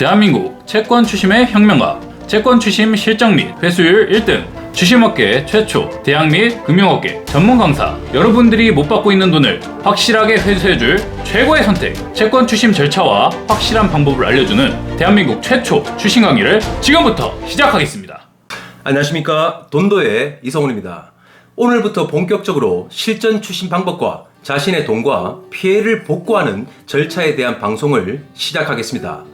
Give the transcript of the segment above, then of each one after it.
대한민국 채권 추심의 혁명가, 채권 추심 실적 및 회수율 1등, 추심업계 최초, 대학 및 금융업계 전문 강사, 여러분들이 못 받고 있는 돈을 확실하게 회수해줄 최고의 선택, 채권 추심 절차와 확실한 방법을 알려주는 대한민국 최초 추심 강의를 지금부터 시작하겠습니다. 안녕하십니까 돈도의 이성훈입니다. 오늘부터 본격적으로 실전 추심 방법과 자신의 돈과 피해를 복구하는 절차에 대한 방송을 시작하겠습니다.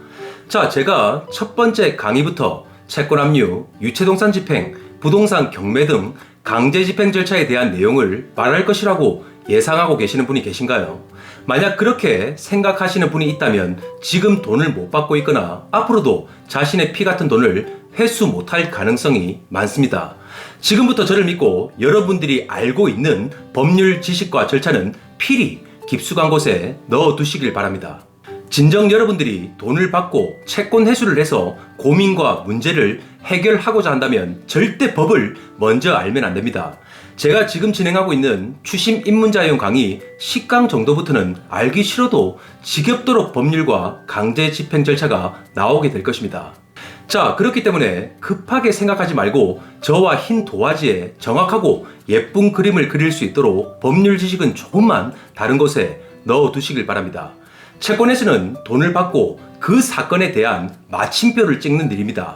자, 제가 첫 번째 강의부터 채권 압류, 유체동산 집행, 부동산 경매 등 강제 집행 절차에 대한 내용을 말할 것이라고 예상하고 계시는 분이 계신가요? 만약 그렇게 생각하시는 분이 있다면 지금 돈을 못 받고 있거나 앞으로도 자신의 피 같은 돈을 회수 못할 가능성이 많습니다. 지금부터 저를 믿고 여러분들이 알고 있는 법률 지식과 절차는 필히 깊숙한 곳에 넣어 두시길 바랍니다. 진정 여러분들이 돈을 받고 채권 회수를 해서 고민과 문제를 해결하고자 한다면 절대 법을 먼저 알면 안 됩니다. 제가 지금 진행하고 있는 추심 입문자용 강의 10강 정도부터는 알기 싫어도 지겹도록 법률과 강제 집행 절차가 나오게 될 것입니다. 자, 그렇기 때문에 급하게 생각하지 말고 저와 흰 도화지에 정확하고 예쁜 그림을 그릴 수 있도록 법률 지식은 조금만 다른 곳에 넣어 두시길 바랍니다. 채권에서는 돈을 받고 그 사건에 대한 마침표를 찍는 일입니다.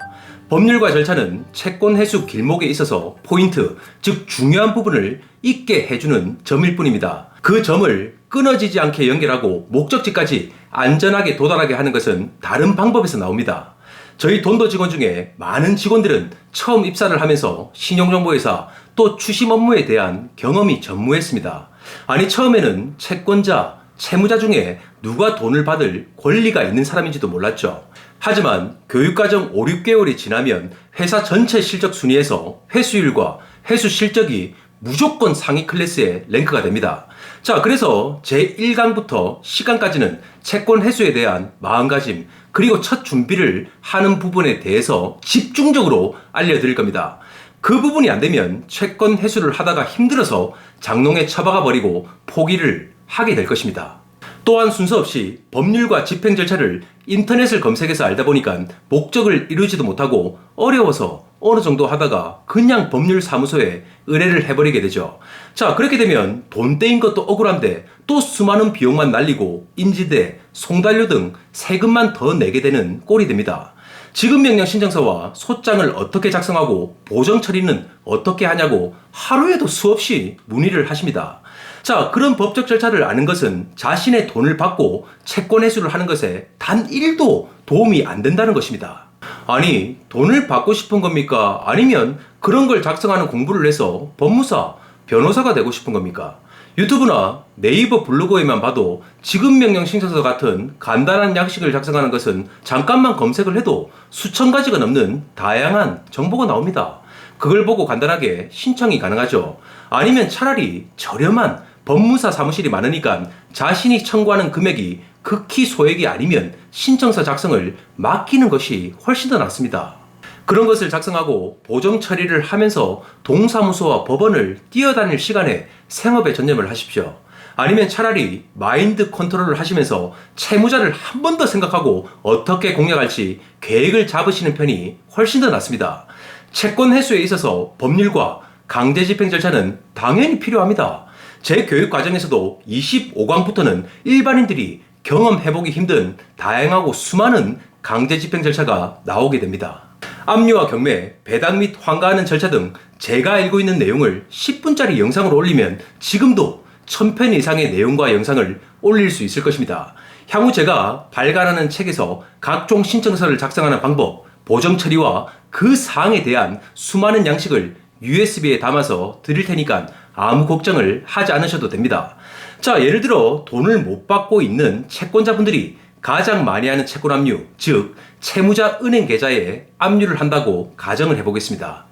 법률과 절차는 채권 회수 길목에 있어서 포인트, 즉 중요한 부분을 잊게 해주는 점일 뿐입니다. 그 점을 끊어지지 않게 연결하고 목적지까지 안전하게 도달하게 하는 것은 다른 방법에서 나옵니다. 저희 돈도 직원 중에 많은 직원들은 처음 입사를 하면서 신용정보회사 또 추심 업무에 대한 경험이 전무했습니다. 아니 처음에는 채권자, 채무자 중에 누가 돈을 받을 권리가 있는 사람인지도 몰랐죠. 하지만 교육과정 5, 6개월이 지나면 회사 전체 실적 순위에서 회수율과 회수 실적이 무조건 상위 클래스의 랭크가 됩니다. 자, 그래서 제1강부터 시간까지는 채권 회수에 대한 마음가짐, 그리고 첫 준비를 하는 부분에 대해서 집중적으로 알려드릴 겁니다. 그 부분이 안 되면 채권 회수를 하다가 힘들어서 장롱에 처박아 버리고 포기를 하게 될 것입니다. 또한 순서 없이 법률과 집행 절차를 인터넷을 검색해서 알다 보니까 목적을 이루지도 못하고 어려워서 어느 정도 하다가 그냥 법률 사무소에 의뢰를 해버리게 되죠. 자, 그렇게 되면 돈 떼인 것도 억울한데 또 수많은 비용만 날리고 인지대, 송달료 등 세금만 더 내게 되는 꼴이 됩니다. 지급 명령 신청서와 소장을 어떻게 작성하고 보정 처리는 어떻게 하냐고 하루에도 수없이 문의를 하십니다. 자, 그런 법적 절차를 아는 것은 자신의 돈을 받고 채권 회수를 하는 것에 단 1도 도움이 안 된다는 것입니다. 아니, 돈을 받고 싶은 겁니까? 아니면 그런 걸 작성하는 공부를 해서 법무사, 변호사가 되고 싶은 겁니까? 유튜브나 네이버 블로그에만 봐도 지급 명령 신청서 같은 간단한 양식을 작성하는 것은 잠깐만 검색을 해도 수천 가지가 넘는 다양한 정보가 나옵니다. 그걸 보고 간단하게 신청이 가능하죠. 아니면 차라리 저렴한 법무사 사무실이 많으니까 자신이 청구하는 금액이 극히 소액이 아니면 신청서 작성을 맡기는 것이 훨씬 더 낫습니다. 그런 것을 작성하고 보정 처리를 하면서 동사무소와 법원을 뛰어다닐 시간에 생업에 전념을 하십시오. 아니면 차라리 마인드 컨트롤을 하시면서 채무자를 한 번 더 생각하고 어떻게 공략할지 계획을 잡으시는 편이 훨씬 더 낫습니다. 채권 회수에 있어서 법률과 강제 집행 절차는 당연히 필요합니다. 제 교육 과정에서도 25강부터는 일반인들이 경험해보기 힘든 다양하고 수많은 강제 집행 절차가 나오게 됩니다. 압류와 경매, 배당 및 환가하는 절차 등 제가 알고 있는 내용을 10분짜리 영상으로 올리면 지금도 1000편 이상의 내용과 영상을 올릴 수 있을 것입니다. 향후 제가 발간하는 책에서 각종 신청서를 작성하는 방법, 보정 처리와 그 사항에 대한 수많은 양식을 USB에 담아서 드릴 테니까 아무 걱정을 하지 않으셔도 됩니다. 자, 예를 들어 돈을 못 받고 있는 채권자분들이 가장 많이 하는 채권 압류, 즉 채무자 은행 계좌에 압류를 한다고 가정을 해보겠습니다.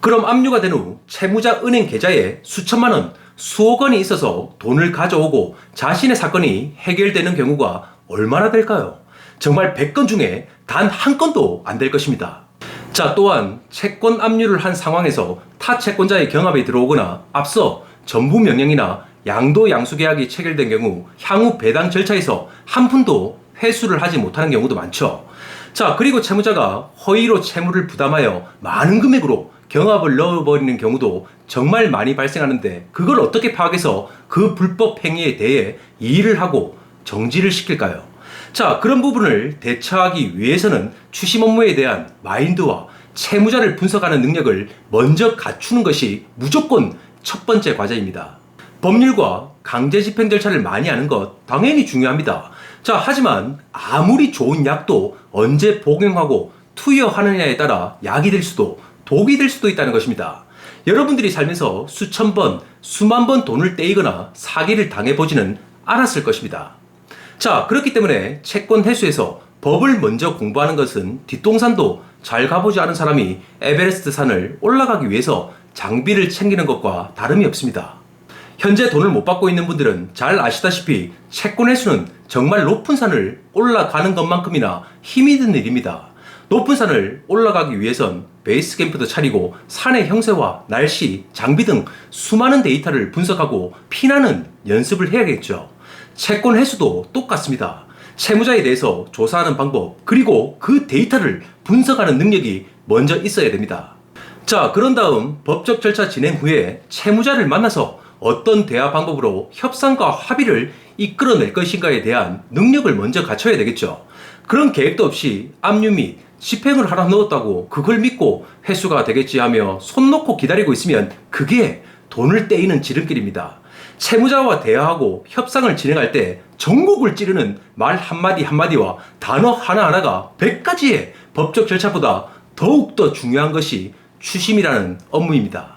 그럼 압류가 된 후 채무자 은행 계좌에 수천만 원, 수억 원이 있어서 돈을 가져오고 자신의 사건이 해결되는 경우가 얼마나 될까요? 정말 100건 중에 단 한 건도 안 될 것입니다. 자, 또한 채권 압류를 한 상황에서 타 채권자의 경합에 들어오거나 앞서 전부 명령이나 양도 양수 계약이 체결된 경우 향후 배당 절차에서 한 푼도 회수를 하지 못하는 경우도 많죠. 자, 그리고 채무자가 허위로 채무를 부담하여 많은 금액으로 경합을 넣어버리는 경우도 정말 많이 발생하는데 그걸 어떻게 파악해서 그 불법 행위에 대해 이의를 하고 정지를 시킬까요? 자, 그런 부분을 대처하기 위해서는 추심 업무에 대한 마인드와 채무자를 분석하는 능력을 먼저 갖추는 것이 무조건 첫 번째 과제입니다. 법률과 강제 집행 절차를 많이 아는 것 당연히 중요합니다. 자, 하지만 아무리 좋은 약도 언제 복용하고 투여하느냐에 따라 약이 될 수도 독이 될 수도 있다는 것입니다. 여러분들이 살면서 수천 번, 수만 번 돈을 떼이거나 사기를 당해보지는 않았을 것입니다. 자, 그렇기 때문에 채권 회수에서 법을 먼저 공부하는 것은 뒷동산도 잘 가보지 않은 사람이 에베레스트 산을 올라가기 위해서 장비를 챙기는 것과 다름이 없습니다. 현재 돈을 못 받고 있는 분들은 잘 아시다시피 채권 회수는 정말 높은 산을 올라가는 것만큼이나 힘이 든 일입니다. 높은 산을 올라가기 위해선 베이스 캠프도 차리고 산의 형세와 날씨, 장비 등 수많은 데이터를 분석하고 피나는 연습을 해야겠죠. 채권 회수도 똑같습니다. 채무자에 대해서 조사하는 방법, 그리고 그 데이터를 분석하는 능력이 먼저 있어야 됩니다. 자, 그런 다음 법적 절차 진행 후에 채무자를 만나서 어떤 대화 방법으로 협상과 합의를 이끌어낼 것인가에 대한 능력을 먼저 갖춰야 되겠죠. 그런 계획도 없이 압류 및 집행을 하나 넣었다고 그걸 믿고 회수가 되겠지 하며 손 놓고 기다리고 있으면 그게 돈을 떼이는 지름길입니다. 채무자와 대화하고 협상을 진행할 때 전곡을 찌르는 말 한마디 한마디와 단어 하나하나가 100가지의 법적 절차보다 더욱더 중요한 것이 추심이라는 업무입니다.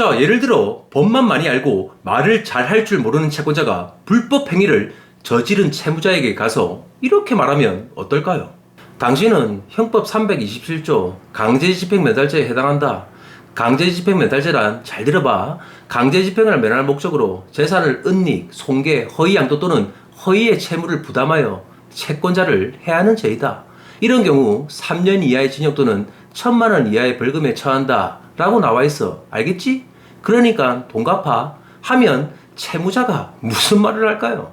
자, 예를 들어 법만 많이 알고 말을 잘 할 줄 모르는 채권자가 불법 행위를 저지른 채무자에게 가서 이렇게 말하면 어떨까요? 당신은 형법 327조 강제집행 면탈죄에 해당한다. 강제집행 면탈죄란 잘 들어봐. 강제집행을 면할 목적으로 재산을 은닉, 손괴, 허위 양도 또는 허위의 채무를 부담하여 채권자를 해하는 죄이다. 이런 경우 3년 이하의 징역 또는 1천만 원 이하의 벌금에 처한다. 라고 나와 있어. 알겠지? 그러니까 돈 갚아. 하면 채무자가 무슨 말을 할까요?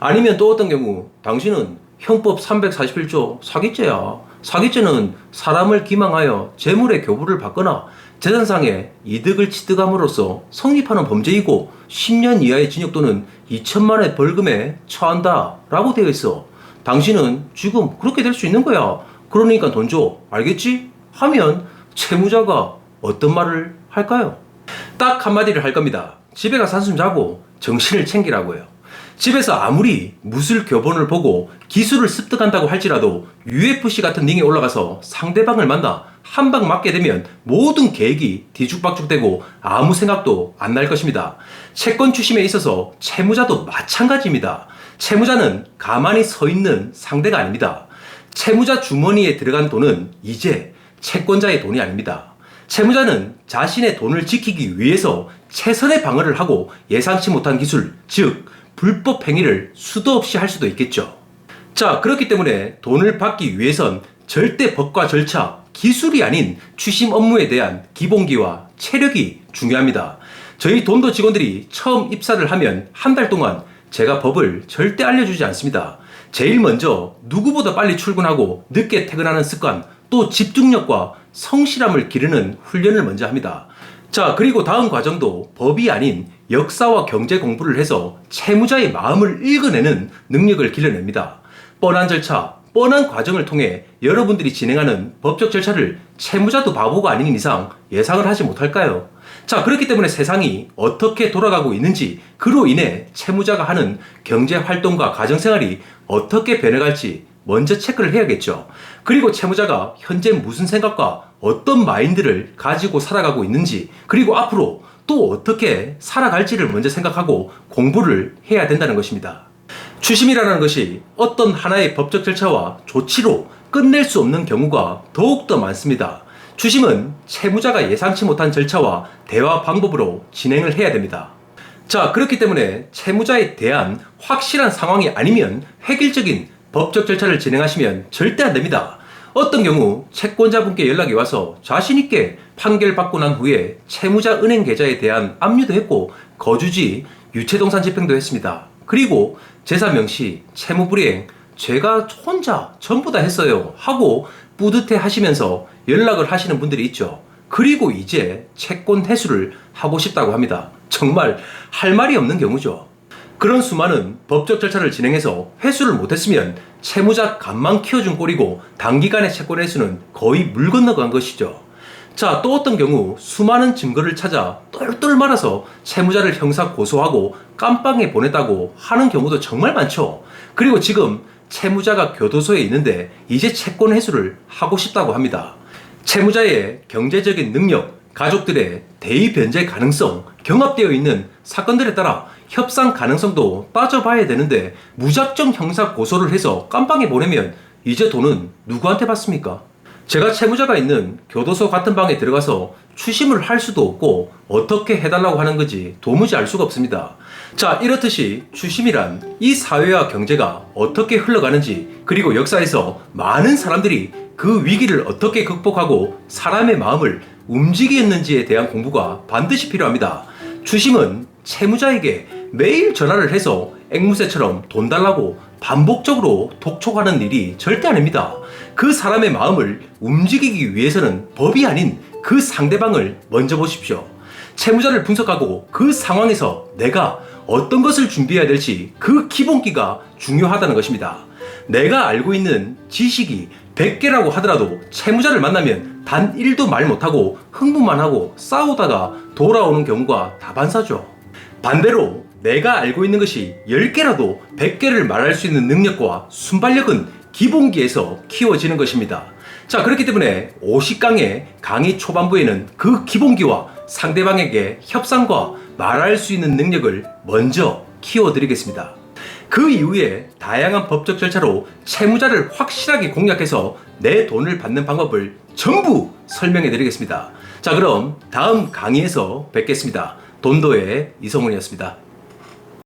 아니면 또 어떤 경우 당신은 형법 341조 사기죄야. 사기죄는 사람을 기망하여 재물의 교부를 받거나 재산상의 이득을 취득함으로써 성립하는 범죄이고 10년 이하의 징역 또는 2천만 원의 벌금에 처한다 라고 되어 있어. 당신은 지금 그렇게 될 수 있는 거야. 그러니까 돈 줘. 알겠지? 하면 채무자가 어떤 말을 할까요? 딱 한마디를 할 겁니다. 집에 가서 한숨 자고 정신을 챙기라고요. 집에서 아무리 무술 교본을 보고 기술을 습득한다고 할지라도 UFC 같은 링에 올라가서 상대방을 만나 한 방 맞게 되면 모든 계획이 뒤죽박죽되고 아무 생각도 안 날 것입니다. 채권 추심에 있어서 채무자도 마찬가지입니다. 채무자는 가만히 서 있는 상대가 아닙니다. 채무자 주머니에 들어간 돈은 이제 채권자의 돈이 아닙니다. 채무자는 자신의 돈을 지키기 위해서 최선의 방어를 하고 예상치 못한 기술, 즉 불법 행위를 수도 없이 할 수도 있겠죠. 자, 그렇기 때문에 돈을 받기 위해선 절대 법과 절차, 기술이 아닌 추심 업무에 대한 기본기와 체력이 중요합니다. 저희 돈도 직원들이 처음 입사를 하면 한 달 동안 제가 법을 절대 알려주지 않습니다. 제일 먼저 누구보다 빨리 출근하고 늦게 퇴근하는 습관, 또 집중력과 성실함을 기르는 훈련을 먼저 합니다. 자, 그리고 다음 과정도 법이 아닌 역사와 경제 공부를 해서 채무자의 마음을 읽어내는 능력을 길러냅니다. 뻔한 절차, 뻔한 과정을 통해 여러분들이 진행하는 법적 절차를 채무자도 바보가 아닌 이상 예상을 하지 못할까요? 자, 그렇기 때문에 세상이 어떻게 돌아가고 있는지 그로 인해 채무자가 하는 경제 활동과 가정 생활이 어떻게 변해갈지 먼저 체크를 해야겠죠. 그리고 채무자가 현재 무슨 생각과 어떤 마인드를 가지고 살아가고 있는지, 그리고 앞으로 또 어떻게 살아갈지를 먼저 생각하고 공부를 해야 된다는 것입니다. 추심이라는 것이 어떤 하나의 법적 절차와 조치로 끝낼 수 없는 경우가 더욱더 많습니다. 추심은 채무자가 예상치 못한 절차와 대화 방법으로 진행을 해야 됩니다. 자, 그렇기 때문에 채무자에 대한 확실한 상황이 아니면 획일적인 법적 절차를 진행하시면 절대 안 됩니다. 어떤 경우 채권자분께 연락이 와서 자신있게 판결 받고 난 후에 채무자 은행 계좌에 대한 압류도 했고 거주지 유체동산 집행도 했습니다. 그리고 제사 명시, 채무불이행, 제가 혼자 전부 다 했어요. 하고 뿌듯해 하시면서 연락을 하시는 분들이 있죠. 그리고 이제 채권 회수를 하고 싶다고 합니다. 정말 할 말이 없는 경우죠. 그런 수많은 법적 절차를 진행해서 회수를 못했으면 채무자 간만 키워준 꼴이고 단기간에 채권 회수는 거의 물 건너간 것이죠. 자, 또 어떤 경우 수많은 증거를 찾아 똘똘 말아서 채무자를 형사 고소하고 깜빵에 보냈다고 하는 경우도 정말 많죠. 그리고 지금 채무자가 교도소에 있는데 이제 채권 회수를 하고 싶다고 합니다. 채무자의 경제적인 능력, 가족들의 대의 변제 가능성, 경합되어 있는 사건들에 따라 협상 가능성도 따져봐야 되는데 무작정 형사 고소를 해서 깜빵에 보내면 이제 돈은 누구한테 받습니까? 제가 채무자가 있는 교도소 같은 방에 들어가서 추심을 할 수도 없고 어떻게 해달라고 하는 건지 도무지 알 수가 없습니다. 자, 이렇듯이 추심이란 이 사회와 경제가 어떻게 흘러가는지 그리고 역사에서 많은 사람들이 그 위기를 어떻게 극복하고 사람의 마음을 움직였는지에 대한 공부가 반드시 필요합니다. 추심은 채무자에게 매일 전화를 해서 앵무새처럼 돈 달라고 반복적으로 독촉하는 일이 절대 아닙니다. 그 사람의 마음을 움직이기 위해서는 법이 아닌 그 상대방을 먼저 보십시오. 채무자를 분석하고 그 상황에서 내가 어떤 것을 준비해야 될지 그 기본기가 중요하다는 것입니다. 내가 알고 있는 지식이 100개라고 하더라도 채무자를 만나면 단 1도 말 못하고 흥분만 하고 싸우다가 돌아오는 경우가 다반사죠. 반대로 내가 알고 있는 것이 10개라도 100개를 말할 수 있는 능력과 순발력은 기본기에서 키워지는 것입니다. 자, 그렇기 때문에 50강의 강의 초반부에는 그 기본기와 상대방에게 협상과 말할 수 있는 능력을 먼저 키워드리겠습니다. 그 이후에 다양한 법적 절차로 채무자를 확실하게 공략해서 내 돈을 받는 방법을 전부 설명해 드리겠습니다. 자, 그럼 다음 강의에서 뵙겠습니다. 돈도의 이성훈이었습니다.